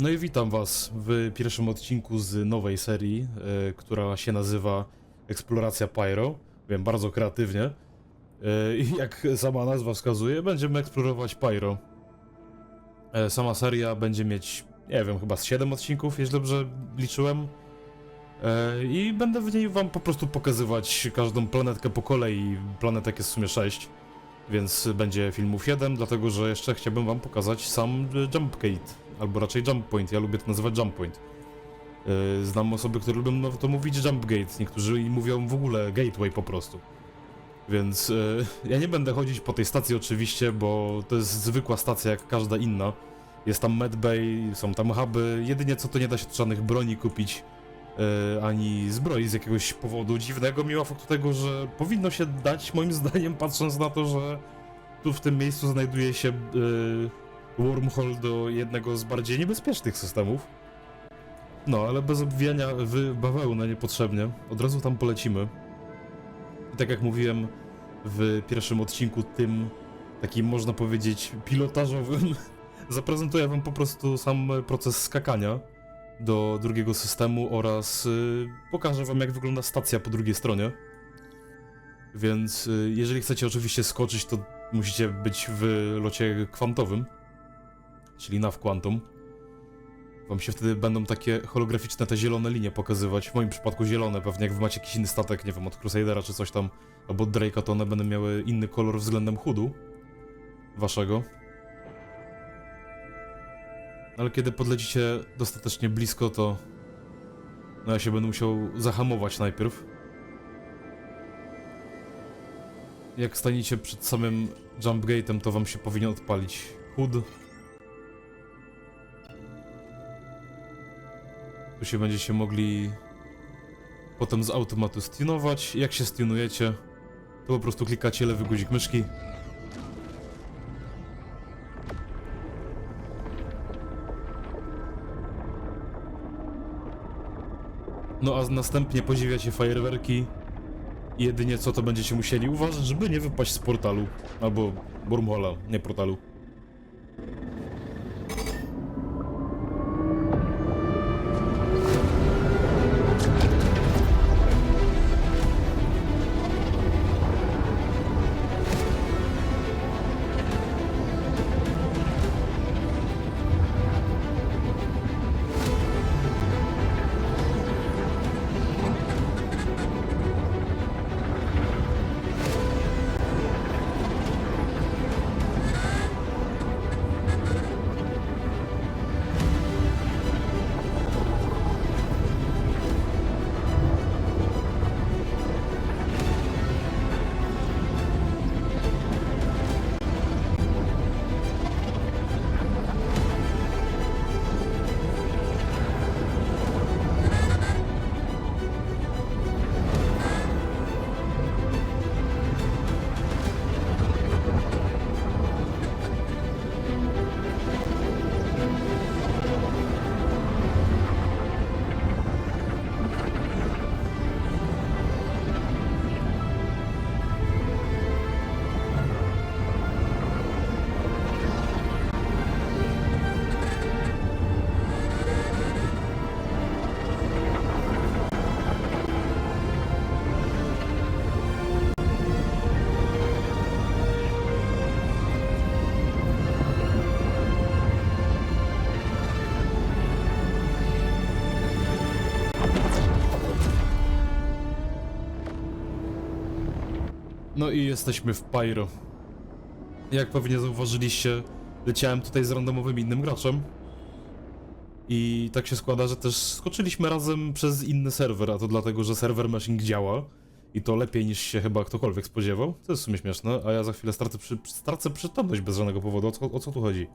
No i witam Was w pierwszym odcinku z nowej serii, e, która się nazywa Eksploracja Pyro. Wiem, bardzo kreatywnie. E, I jak sama nazwa wskazuje, będziemy eksplorować Pyro. E, sama seria będzie mieć, nie wiem, chyba z 7 odcinków, jeśli dobrze liczyłem. I będę w niej Wam po prostu pokazywać każdą planetkę po kolei. Planetek jest w sumie 6. Więc będzie filmów 7, dlatego że jeszcze chciałbym wam pokazać sam e, Jump Gate, albo raczej Jump Point, ja lubię to nazywać Jump Point. Yy, Znam osoby, które lubią no, to mówić Jump Gate, niektórzy mówią w ogóle Gateway po prostu. Więc yy, ja nie będę chodzić po tej stacji oczywiście, bo to jest zwykła stacja jak każda inna. Jest tam medbay, są tam huby, jedynie co to nie da się żadnych broni kupić, yy, ani zbroi z jakiegoś powodu dziwnego, mimo faktu tego, że powinno się dać moim zdaniem, patrząc na to, że tu w tym miejscu znajduje się yy, wormhole do jednego z bardziej niebezpiecznych systemów. No, ale bez obwijania w bawełnę niepotrzebnie. Od razu tam polecimy. I tak jak mówiłem w pierwszym odcinku, tym takim można powiedzieć pilotażowym, zaprezentuję wam po prostu sam proces skakania do drugiego systemu oraz y, pokażę wam jak wygląda stacja po drugiej stronie. Więc y, jeżeli chcecie oczywiście skoczyć, to musicie być w locie kwantowym, czyli NAV Quantum. Wam się wtedy będą takie holograficzne te zielone linie pokazywać. W moim przypadku zielone, pewnie jak wy macie jakiś inny statek, nie wiem, od Crusadera czy coś tam, albo od Drake'a, to one będą miały inny kolor względem chudu waszego. Ale kiedy podlecicie dostatecznie blisko, to no ja się będę musiał zahamować najpierw. Jak staniecie przed samym jump gate'em, to wam się powinien odpalić HUD. Tu się będziecie mogli potem z automatu stunować. Jak się stunujecie, to po prostu klikacie lewy guzik myszki. No a następnie podziwiacie fajerwerki. Jedynie co to będziecie musieli uważać, żeby nie wypaść z portalu. Albo wormhola, nie portalu. No i jesteśmy w Pyro. Jak pewnie zauważyliście, leciałem tutaj z randomowym innym graczem. I tak się składa, że też skoczyliśmy razem przez inny serwer, a to dlatego, że serwer meshing działa. I to lepiej niż się chyba ktokolwiek spodziewał. To jest w sumie śmieszne, a ja za chwilę stracę, przy, stracę przytomność bez żadnego powodu. O co, o co tu chodzi?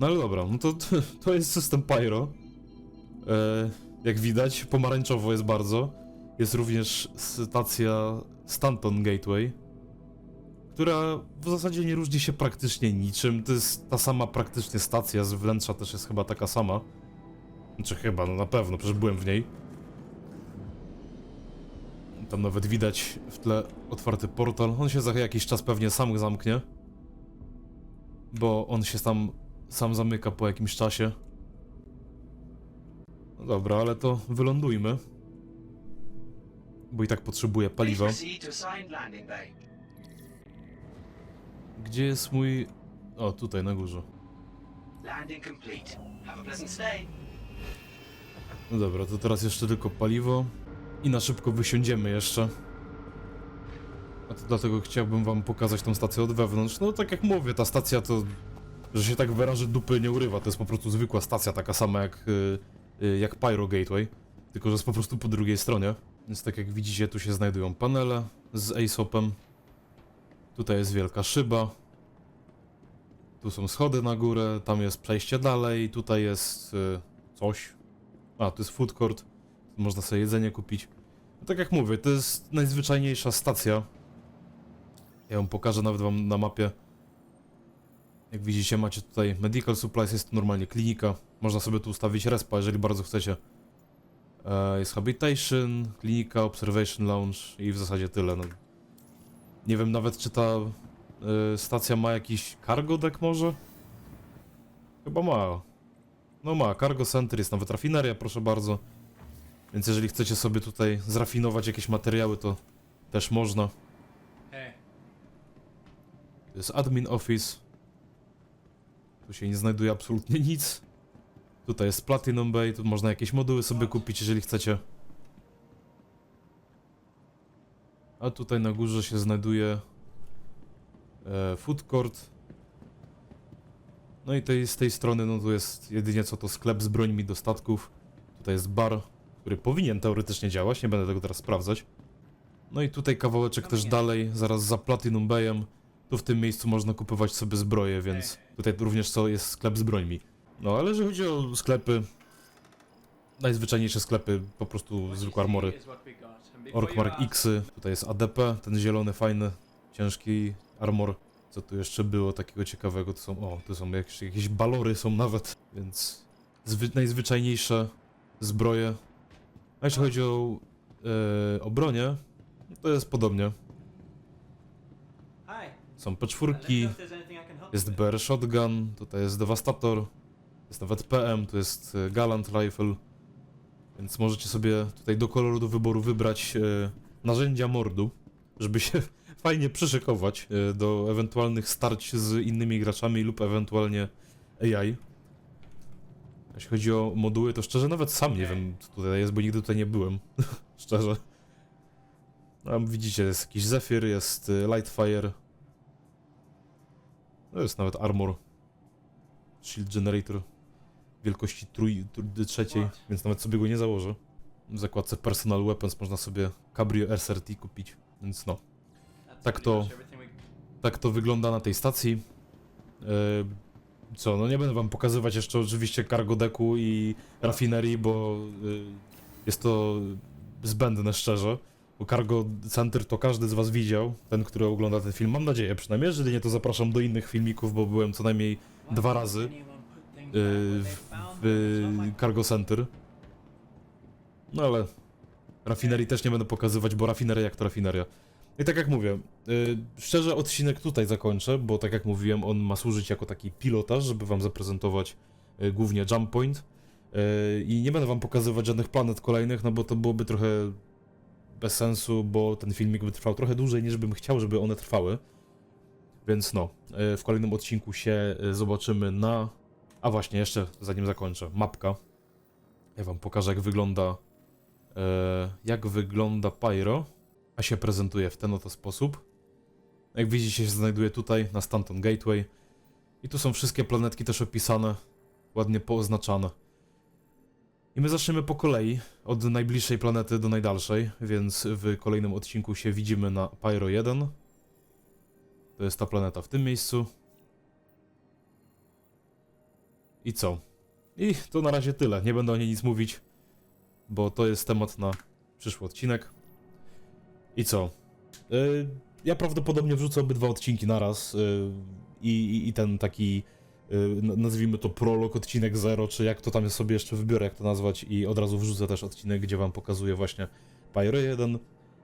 No ale dobra, no to, to jest system Pyro. E, jak widać, pomarańczowo jest bardzo. Jest również stacja Stanton Gateway, która w zasadzie nie różni się praktycznie niczym. To jest ta sama praktycznie stacja, z wnętrza też jest chyba taka sama. Znaczy chyba, no na pewno, przecież byłem w niej. Tam nawet widać w tle otwarty portal. On się za jakiś czas pewnie sam zamknie. Bo on się tam sam zamyka po jakimś czasie. No dobra, ale to wylądujmy. Bo i tak potrzebuję paliwa. Gdzie jest mój... O, tutaj na górze. No dobra, to teraz jeszcze tylko paliwo. I na szybko wysiądziemy jeszcze. A to dlatego chciałbym wam pokazać tą stację od wewnątrz. No tak jak mówię, ta stacja to... Że się tak wyrażę, dupy nie urywa. To jest po prostu zwykła stacja, taka sama jak, y, y, jak Pyro Gateway. Tylko, że jest po prostu po drugiej stronie. Więc tak jak widzicie, tu się znajdują panele z ASOP-em. Tutaj jest wielka szyba. Tu są schody na górę, tam jest przejście dalej, tutaj jest y, coś. A, to jest food court. Tu można sobie jedzenie kupić. No, tak jak mówię, to jest najzwyczajniejsza stacja. Ja ją pokażę nawet wam na mapie. Jak widzicie, macie tutaj medical supplies, jest tu normalnie klinika. Można sobie tu ustawić respa, jeżeli bardzo chcecie. E, jest habitation, klinika, observation lounge i w zasadzie tyle. No. Nie wiem nawet, czy ta y, stacja ma jakiś cargo deck może? Chyba ma. No ma, cargo center, jest nawet rafineria, proszę bardzo. Więc jeżeli chcecie sobie tutaj zrafinować jakieś materiały, to też można. To jest admin office. Tu się nie znajduje absolutnie nic. Tutaj jest Platinum Bay, tu można jakieś moduły sobie kupić, jeżeli chcecie. A tutaj na górze się znajduje e, food court. No i tej, z tej strony, no tu jest jedynie co to sklep z brońmi do statków. Tutaj jest bar, który powinien teoretycznie działać, nie będę tego teraz sprawdzać. No i tutaj kawałeczek też dalej, zaraz za Platinum Bayem. Tu w tym miejscu można kupować sobie zbroje, więc tutaj również co jest sklep z brońmi. No ale jeżeli chodzi o sklepy, najzwyczajniejsze sklepy, po prostu zwykłe armory. Orkmark X, tutaj jest ADP, ten zielony, fajny, ciężki armor. Co tu jeszcze było takiego ciekawego? To są, o, tu są jakieś, jakieś balory są nawet, więc zwy, najzwyczajniejsze zbroje. A jeśli chodzi o, e, o bronię, to jest podobnie. Są Let me P4, know if there's anything I can help jest. BR Shotgun, tutaj jest Devastator, jest nawet PM, tu jest e, Gallant Rifle. Więc możecie sobie tutaj do koloru do wyboru wybrać e, narzędzia mordu, żeby się fajnie przyszykować e, do ewentualnych starć z innymi graczami lub ewentualnie AI. Jeśli chodzi o moduły, to szczerze nawet sam nie wiem, co tutaj jest, bo nigdy tutaj nie byłem. szczerze. Tam widzicie, jest jakiś Zephyr, jest Lightfire. To jest nawet armor. Shield generator wielkości trój, tr- trzeciej, więc nawet sobie go nie założę. W zakładce Personal Weapons można sobie Cabrio RSRT kupić, więc no. Tak to- Tak to wygląda na tej stacji. E, co, no nie będę wam pokazywać jeszcze oczywiście cargo decku i rafinerii, bo e, jest to zbędne szczerze. Bo Cargo Center to każdy z was widział, ten, który ogląda ten film. Mam nadzieję przynajmniej, jeżeli nie to zapraszam do innych filmików, bo byłem co najmniej dwa razy W Cargo Center. No ale rafinerii też nie będę pokazywać, bo rafineria jak to rafineria. I tak jak mówię, yy, szczerze odcinek tutaj zakończę, bo tak jak mówiłem, on ma służyć jako taki pilotaż, żeby wam zaprezentować yy, głównie jump point. Yy, I nie będę wam pokazywać żadnych planet kolejnych, no bo to byłoby trochę bez sensu, bo ten filmik by trwał trochę dłużej niż bym chciał, żeby one trwały. Więc no, w kolejnym odcinku się zobaczymy na a właśnie, jeszcze zanim zakończę, mapka. Ja wam pokażę jak wygląda e, jak wygląda Pyro, a się prezentuje w ten oto sposób. Jak widzicie się znajduje tutaj na Stanton Gateway i tu są wszystkie planetki też opisane, ładnie pooznaczane. I my zaczniemy po kolei, od najbliższej planety do najdalszej, więc w kolejnym odcinku się widzimy na Pyro 1. To jest ta planeta w tym miejscu. I co? I to na razie tyle. Nie będę o niej nic mówić, bo to jest temat na przyszły odcinek. I co? Y, ja prawdopodobnie wrzucę obydwa odcinki naraz. y, i, i, ten taki, y, n- nazwijmy to prolog, odcinek 0, czy jak to tam sobie jeszcze wybiorę, jak to nazwać. I od razu wrzucę też odcinek, gdzie wam pokazuję właśnie Pyro 1.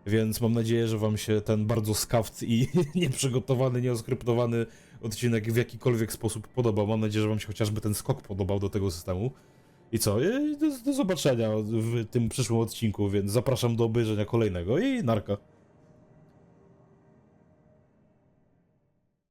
Więc mam nadzieję, że wam się ten bardzo skaft i nieprzygotowany, nieoskryptowany odcinek w jakikolwiek sposób podobał. Mam nadzieję, że wam się chociażby ten skok podobał do tego systemu. I co? Do, do zobaczenia w tym przyszłym odcinku, więc zapraszam do obejrzenia kolejnego i narka.